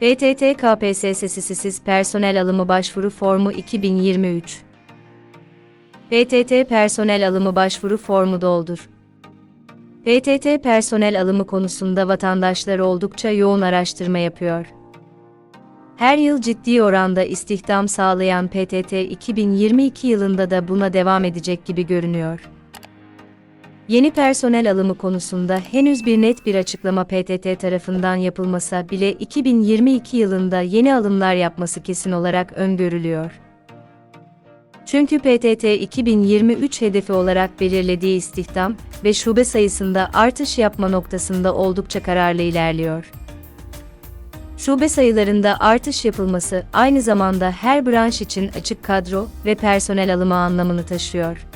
PTT KPSS'siz personel alımı başvuru formu 2023 PTT personel alımı başvuru formu doldur. PTT personel alımı konusunda vatandaşlar oldukça yoğun araştırma yapıyor. Her yıl ciddi oranda istihdam sağlayan PTT 2022 yılında da buna devam edecek gibi görünüyor. Yeni personel alımı konusunda henüz bir net bir açıklama PTT tarafından yapılmasa bile 2022 yılında yeni alımlar yapması kesin olarak öngörülüyor. Çünkü PTT 2023 hedefi olarak belirlediği istihdam ve şube sayısında artış yapma noktasında oldukça kararlı ilerliyor. Şube sayılarında artış yapılması aynı zamanda her branş için açık kadro ve personel alımı anlamını taşıyor.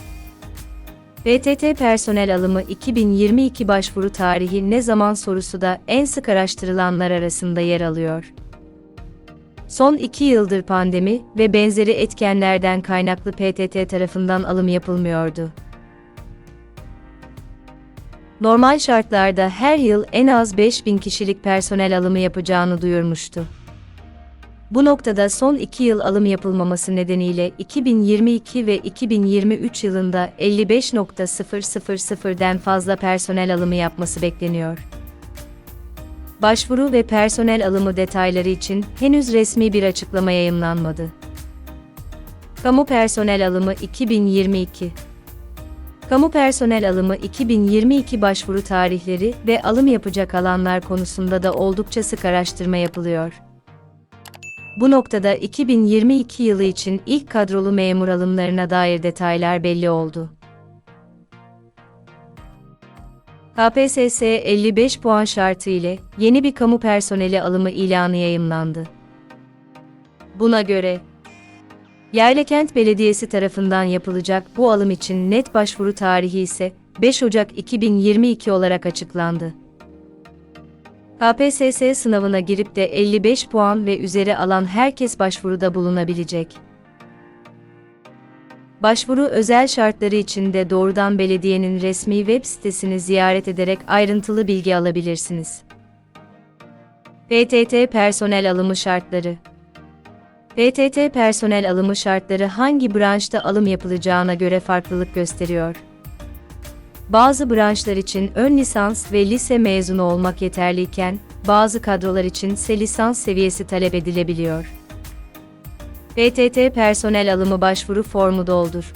PTT personel alımı 2022 başvuru tarihi ne zaman sorusu da en sık araştırılanlar arasında yer alıyor. Son iki yıldır pandemi ve benzeri etkenlerden kaynaklı PTT tarafından alım yapılmıyordu. Normal şartlarda her yıl en az 5000 kişilik personel alımı yapacağını duyurmuştu. Bu noktada son iki yıl alım yapılmaması nedeniyle 2022 ve 2023 yılında 55.000'den fazla personel alımı yapması bekleniyor. Başvuru ve personel alımı detayları için henüz resmi bir açıklama yayımlanmadı. Kamu personel alımı 2022 Kamu personel alımı 2022 başvuru tarihleri ve alım yapacak alanlar konusunda da oldukça sık araştırma yapılıyor. Bu noktada 2022 yılı için ilk kadrolu memur alımlarına dair detaylar belli oldu. KPSS 55 puan şartı ile yeni bir kamu personeli alımı ilanı yayımlandı. Buna göre Yerlekent Belediyesi tarafından yapılacak bu alım için net başvuru tarihi ise 5 Ocak 2022 olarak açıklandı. KPSS sınavına girip de 55 puan ve üzeri alan herkes başvuruda bulunabilecek. Başvuru özel şartları için de doğrudan belediyenin resmi web sitesini ziyaret ederek ayrıntılı bilgi alabilirsiniz. PTT personel alımı şartları PTT personel alımı şartları hangi branşta alım yapılacağına göre farklılık gösteriyor. Bazı branşlar için ön lisans ve lise mezunu olmak yeterliyken, bazı kadrolar için ise lisans seviyesi talep edilebiliyor. PTT personel alımı başvuru formu doldur.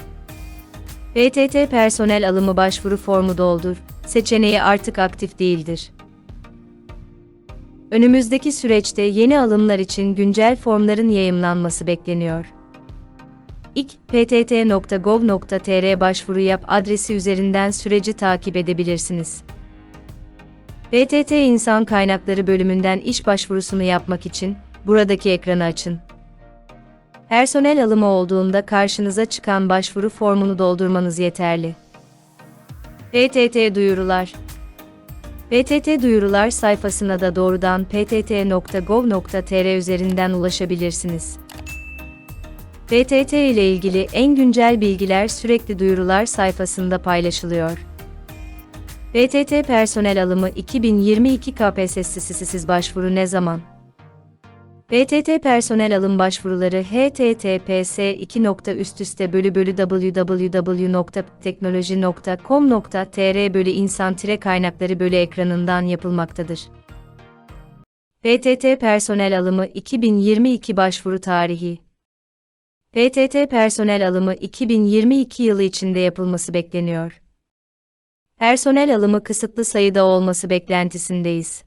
PTT personel alımı başvuru formu doldur seçeneği artık aktif değildir. Önümüzdeki süreçte yeni alımlar için güncel formların yayımlanması bekleniyor. İlk ptt.gov.tr başvuru yap adresi üzerinden süreci takip edebilirsiniz. PTT İnsan Kaynakları bölümünden iş başvurusunu yapmak için buradaki ekranı açın. Personel alımı olduğunda karşınıza çıkan başvuru formunu doldurmanız yeterli. PTT duyurular PTT duyurular sayfasına da doğrudan ptt.gov.tr üzerinden ulaşabilirsiniz. PTT ile ilgili en güncel bilgiler sürekli duyurular sayfasında paylaşılıyor. PTT personel alımı 2022 KPSS'siz başvuru ne zaman? PTT personel alım başvuruları https www.teknoloji.com.tr bölü insan kaynakları bölü ekranından yapılmaktadır. PTT personel alımı 2022 başvuru tarihi PTT personel alımı 2022 yılı içinde yapılması bekleniyor. Personel alımı kısıtlı sayıda olması beklentisindeyiz.